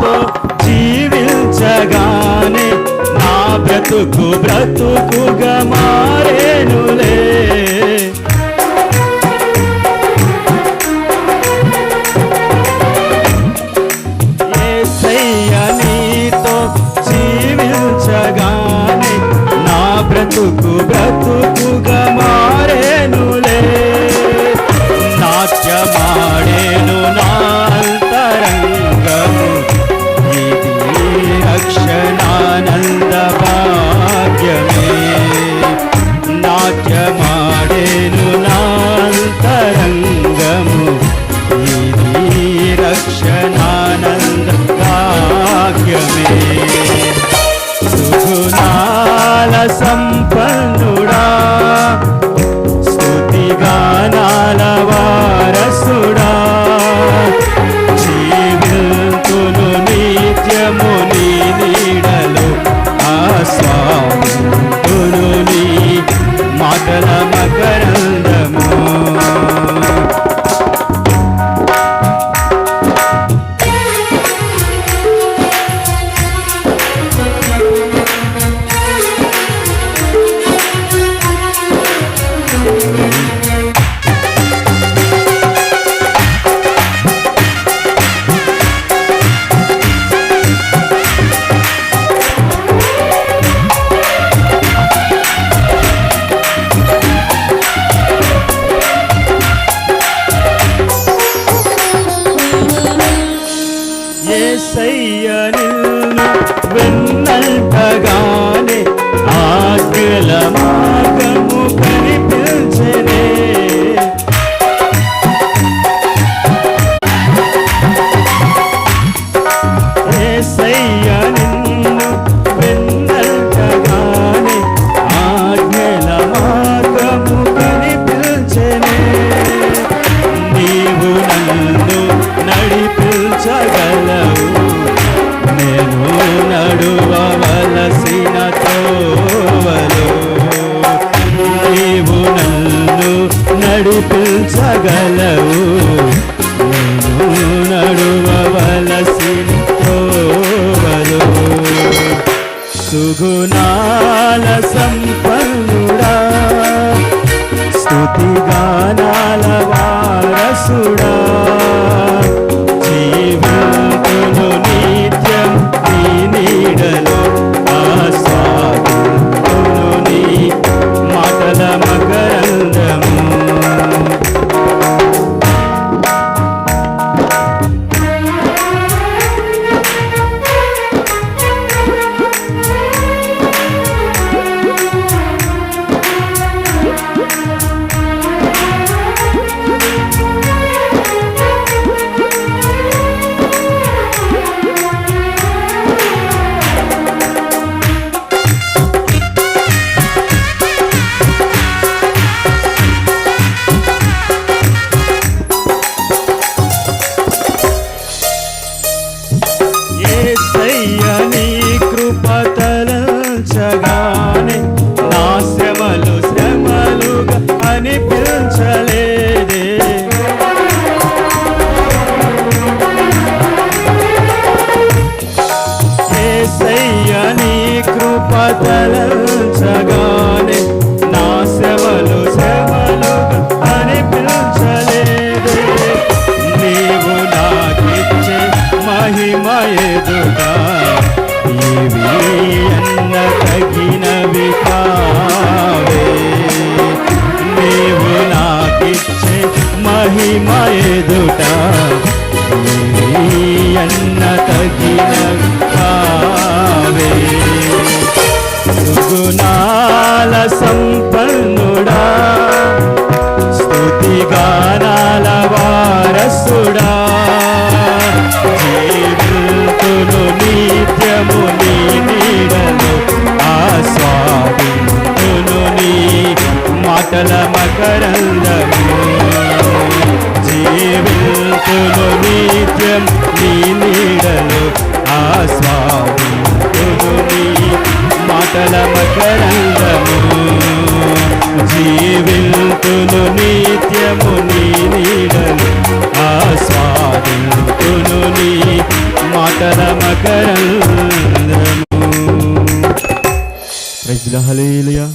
ప్రేమతో జీవించగానే నా బ్రతుకు బ్రతుకుగా మారేనులే. నీతో జీవించగానే నా బ్రతుకు బ్రతుకుగా మారేనులే. నాట్యమాడేను నా అంతగానే ఆజ్ఞల మార్గము కనిపించనే. ఏసయ్యనే సుగుణాల సంపన్నుడా స్తుతిగానాల వా పిలిచగానే నా శ్రమలు శ్రమలుగా అనిపించలేదే. ఏసయ్య నీ కృప తలంచగానే నా శ్రమలు శ్రమలుగా అనిపించలేదే. నీవు నాకిచ్చే మహిమ ఎదుగా ఇవి తగినవి కావే నీవు నాకిచ్చే మహిమ ఎదుట అన్న తగినవి కావే సుగుణాల సంపన్నుడా స్తుతి గానాల వారసుడా. జీవితులు మాటల మకరందము. జీవితులు నిత్యం నీ నీడలు ఆస్వాదితులు నీ మాటల మకరందము. జీవితులు నిత్యము నీ నీడలు ఆస్వాదితులు నీ మాటల మకరందము. ప్రజల హల్లెలూయా.